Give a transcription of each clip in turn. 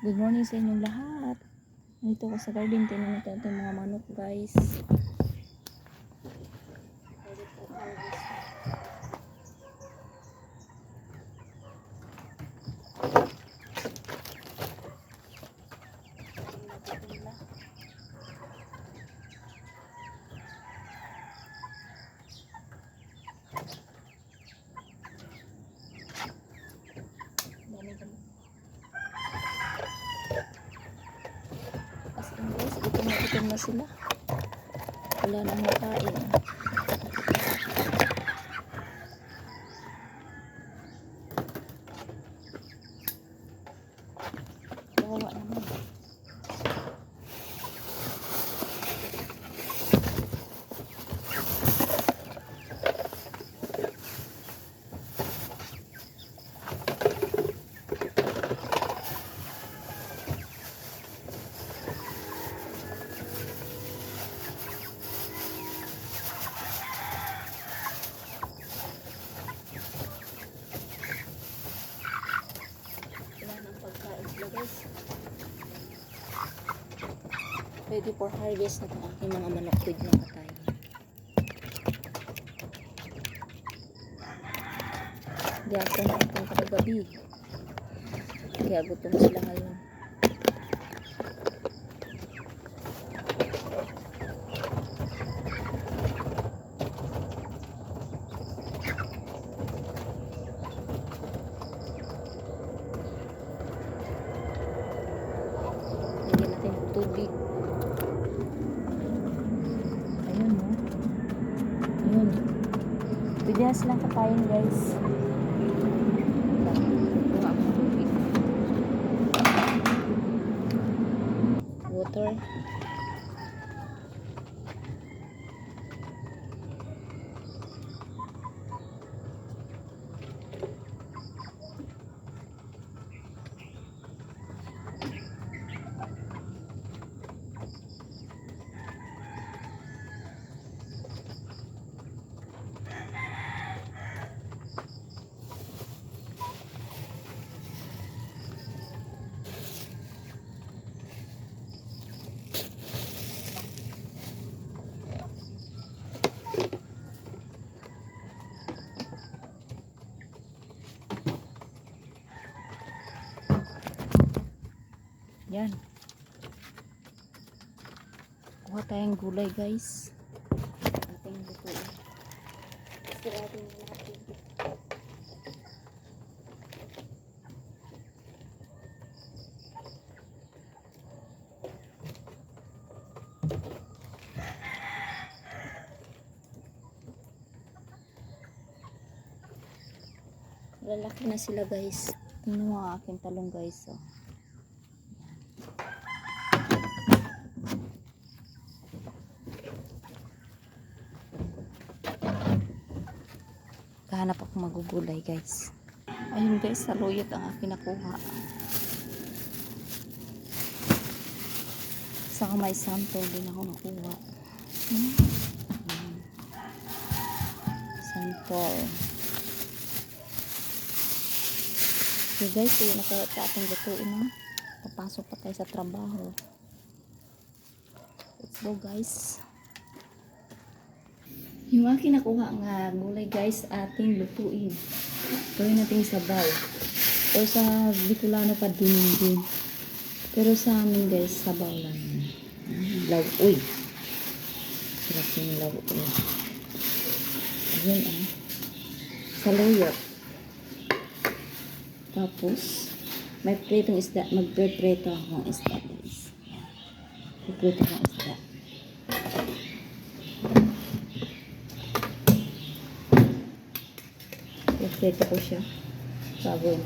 Good morning sa inyong lahat. Nandito ko sa garden. Tingnan natin mga manok guys. Gutom na sila. Wala nang makain. Kawawa naman. Wala nang pagkain sila guys. Ready for harvest na itong aking mga manok with na patay. Diyasan na itong kagabi. Kaya gutom sila ngayon. Lagyan natin ng tubig. Ayun, no? Ayun. Pwede na silang katayin, guys. Kuha ako ng tubig. Water. Yan. Kuha tayong gulay, guys. Ating lutuin. Siratin na natin. Lalaki na sila guys. Tingnan mo aking talong guys. Oh. Kahanap ako magugulay guys. Ayun guys, saluyot ang aking nakuha. Saka may sample din ako nakuha. Hmm. Ayan. Sample. Okay guys, yun na kaya sa ating lutuin na. Papasok pa tayo sa trabaho. Let's go guys. Yung aking nakuha nga gulay guys, ating lutuin. Gawin natin sabaw. O sa Bicolano pa din din. Pero sa amin guys, sabaw lang. Law, uy. Sarap yung law, uy. Ayan ah. Saluyot. Tapos, may pritong isda. Magpe-preto akong isda guys. Magpe-preto akong isda. Magpe-preto ko siya. Bago yung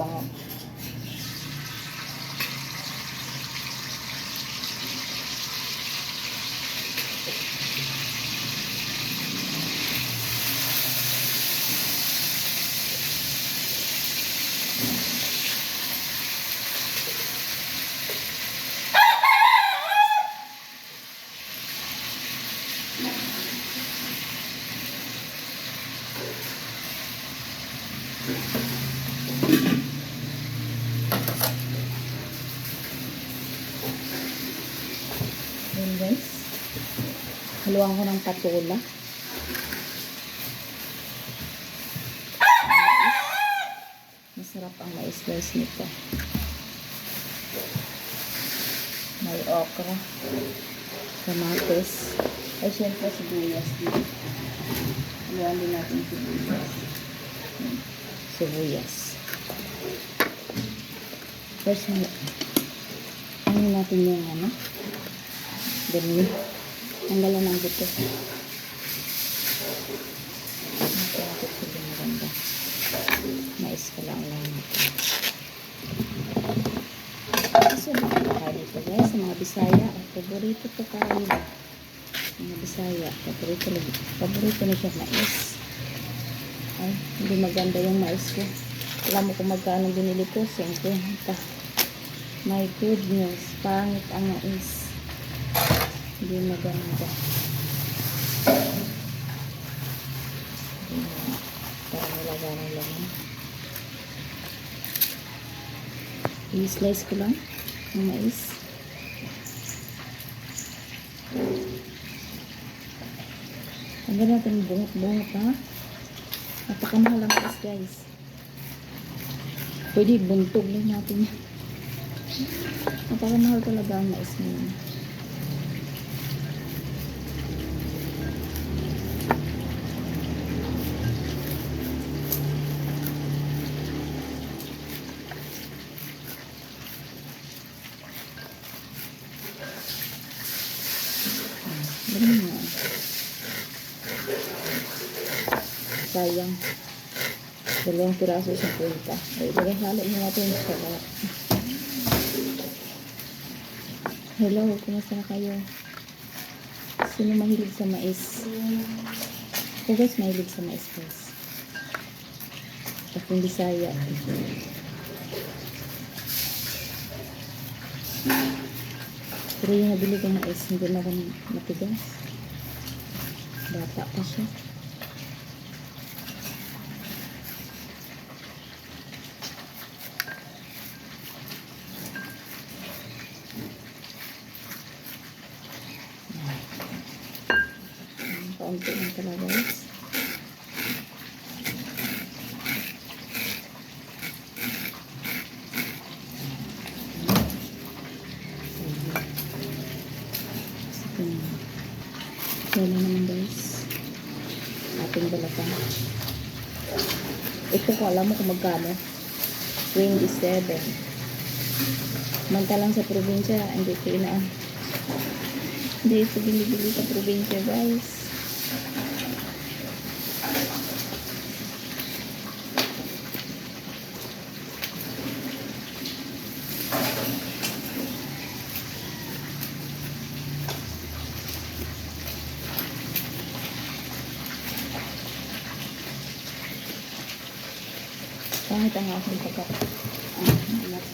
natin guys. Haluan ko ng patola. Mais. Masarap ang mais guys nito. May okra. Kamatis. Ay, syempre sibuyas din. Haluan din natin sibuyas. Sibuyas. First, ano natin yung ano? Dami. Tanggalan ng buto. Natin natin sila maganda. Ko lang lang natin. So, nakakain ito guys sa mga Bisaya. Ang paborito to kain. Mga Bisaya. Paborito, paborito na siya mais. Ay, hindi maganda yung mais ko. Alam mo kung magkano binili ko? 50. My goodness, pangit ang mais. Hindi maganda. Para nalaga ng. I-slice ko lang ng mais. Tanggal natin bungot-bungot ha. Napakamahal ang mais guys. Pwede buntog lang natin yan. Napakamahal talaga ang mais. Ganun nga. Sayang. Dalawang piraso sa punta. Ay, dalawang halo mo natin sa sarap. Hello, kumusta na kayo? Sino mahilig sa mais? Ako guys, mahilig sa mais guys. At yung Bisaya. Pero yung nabili ko mais, hindi na rin matigas. Bata pa siya. Kaunti lang talaga guys. Sige na. Wala naman guys. Balatan. Ito ko alam mo kung magkano. 27. Mantalang sa probinsya, hindi ko inaan. Hindi ito binibili sa probinsya guys. Pangit ang aking pagka... Ah, alat.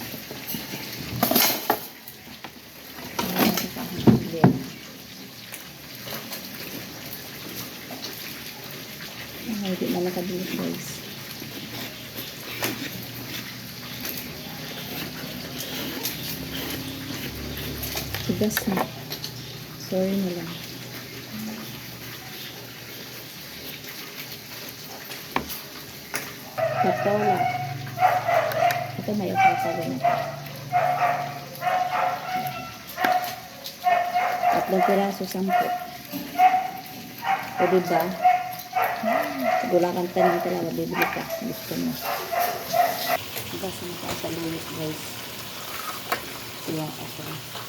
Hindi na nakadulot guys. Tigas na. Sorry na lang. Patola. Ito may patola na ito. Tatlong piraso, sampo. O diba? Wala kang tanong talaga, bibili ka. Gusto mo. Diba sa mga sa lulit, guys? Siya ako.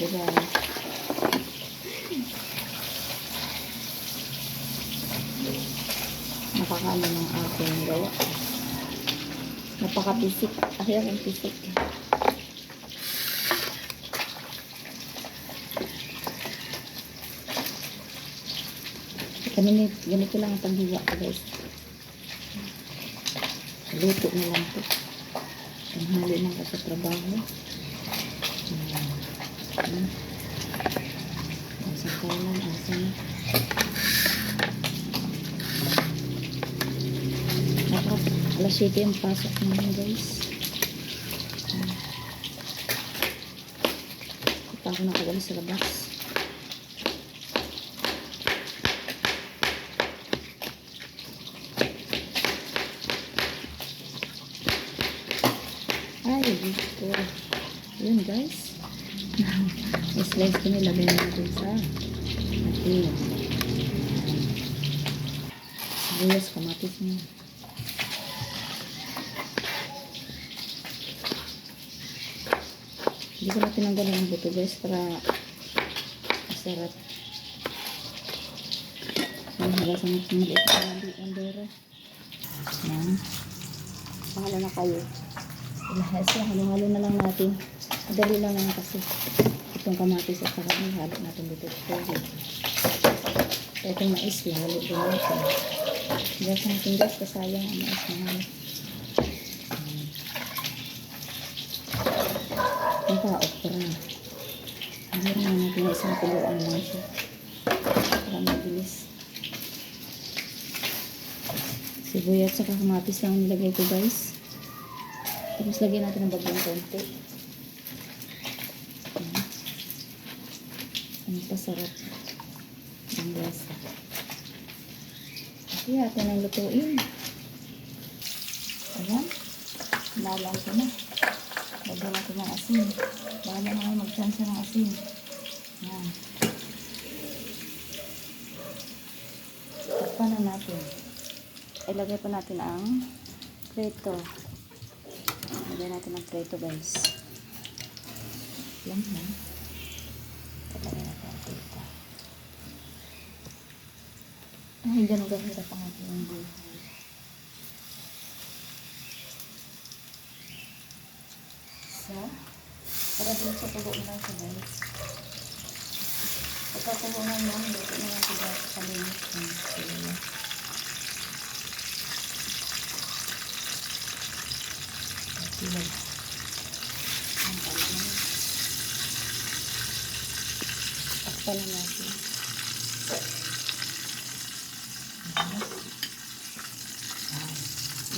Diba? Nakakano ng aking gawa. Napakapisik. Ay, akong pisik. Ganito, ganito lang ang panghiwa ko guys. Luto na lang to. Tanghali lang ako sa trabaho. Ayan. Hmm. Asang kalan, asang Dapat alas 7 yung pasok namin guys. Pa ako nakagalis sa labas. Ay, gusto. Yun guys. I-slice ko nilagay natin sa atin. Sibuyas, kamatis niya. Hindi ko na tinanggalan ang buto guys para masarap. Ang hagasan natin maliit ang bandera. Yan. Bahala na kayo. Ilahas halo-halo na lang natin. Madali lang naman kasi. Itong kamatis at saka ang halo natin dito sa tubig. Itong mais, ihalo din natin. Gas natin guys, kasayang ang mais na halo. Ang pa, okra. Meron na natin na isang kuluan lang siya. Para mabilis. Sibuyat sa kamatis lang ang nilagay ko guys. Tapos lagyan natin ng bagong konti. Ang pasarap ng lasa. Kaya natin ang lutuin. Ayan. Nalang ko na. Lagyan natin ng asin. Bahala na kayo magsansa ng asin. Ayan. Takpan na natin. Ilagay pa natin ang preto. Lagyan natin ang preto guys. Lang na. Ilagay natin ang preto. Ay, ganun gahirap ang ating buhay. So, para din sa tubo na lang siya guys. Pagkatubo na yan, luto na yan siya sa linis ng sila. Tulad. Ang pala. Na natin.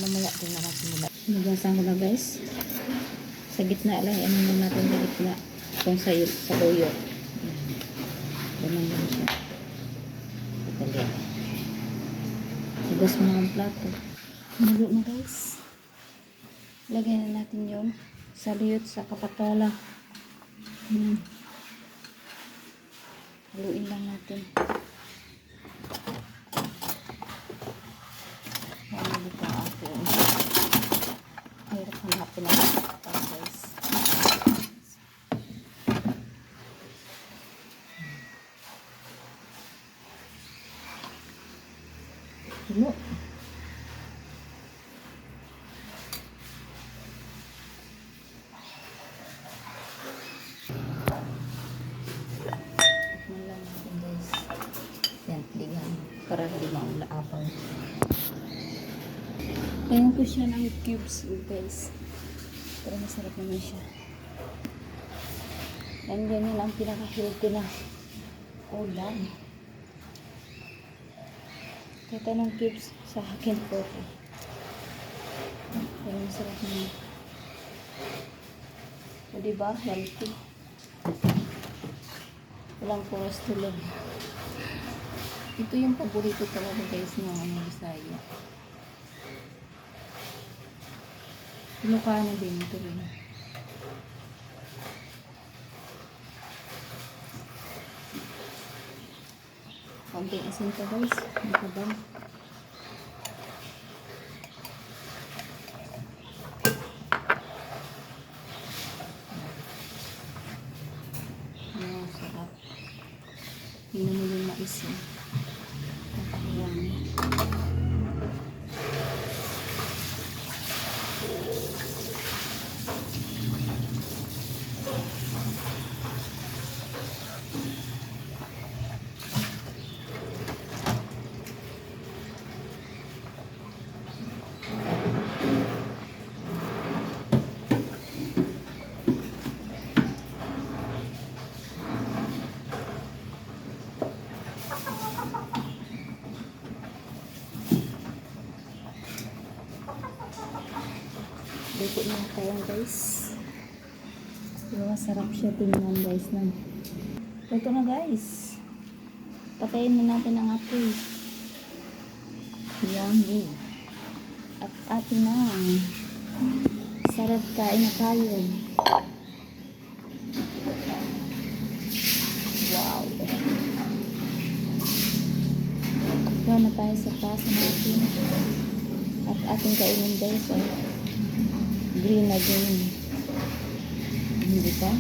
Mamaya din na natin mula. Nagasan ko na guys. Sa gitna lang. Ano na natin sa gitna. Kung sa, sa tuyo. Ganun lang siya. Pagkali. Hugas mo ang plato. Maluto na guys. Lagay na natin yung saliyot sa kapatola. Hmm. Haluin lang natin. Ano dito ang ating hirap hanapin ang kapatol guys. Hello. Tikman lang natin guys. Yan, ligan. Para hindi maulaapaw. Ayan ko siya ng cubes guys. Pero masarap naman siya. Yan ganyan ang pinaka-healthy na ulam. Ito ng cubes sa akin po. Pero masarap naman. O diba? Healthy. Walang cholesterol. Ito yung paborito talaga guys ng ano, Bisaya. Ilocano din ito rin. Konting asin pa guys. Nakabang. Wow, guys. Pero masarap siya tingnan guys. Na. Ito na guys. Patayin na natin ang apoy. Yummy. At atin na. Sarap kain na tayo. Wow. Kuha na tayo sa tasa natin. At ating kainin guys. Oh. Green na green. Hindi ba?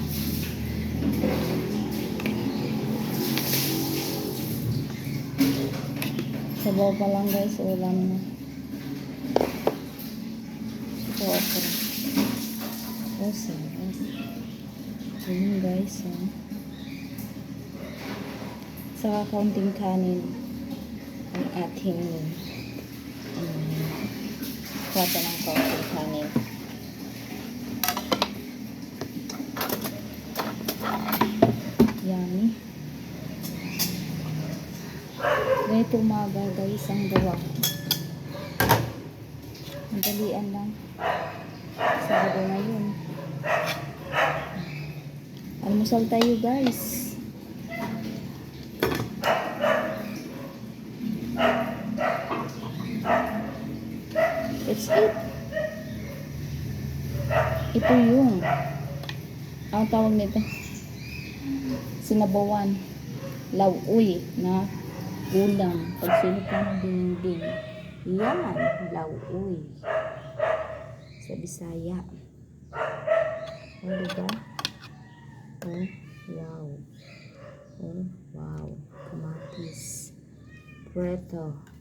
Sabaw pa lang guys. Ulam na. Ito okra. Oh, sarap. Ayun guys. Oh. Saka kaunting kanin ang ating um, kwata ng kaunting kanin. Yummy. Ganito umaga guys ang gawa. Madalian lang. Sabado na yun. Almusal tayo guys. That's it. Ito yung ang tawag nito sinabawan lauoy na ulam. Pagsunod ka ng dinding yan lauoy. Sa Bisaya. O diba? Oh wow. Oh wow. Kamatis. Preto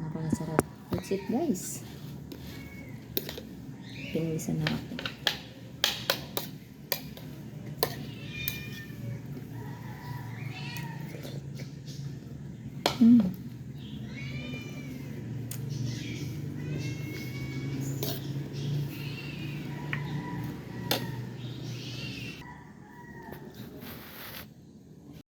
napakasarap. That's it guys. Pinilisan na ako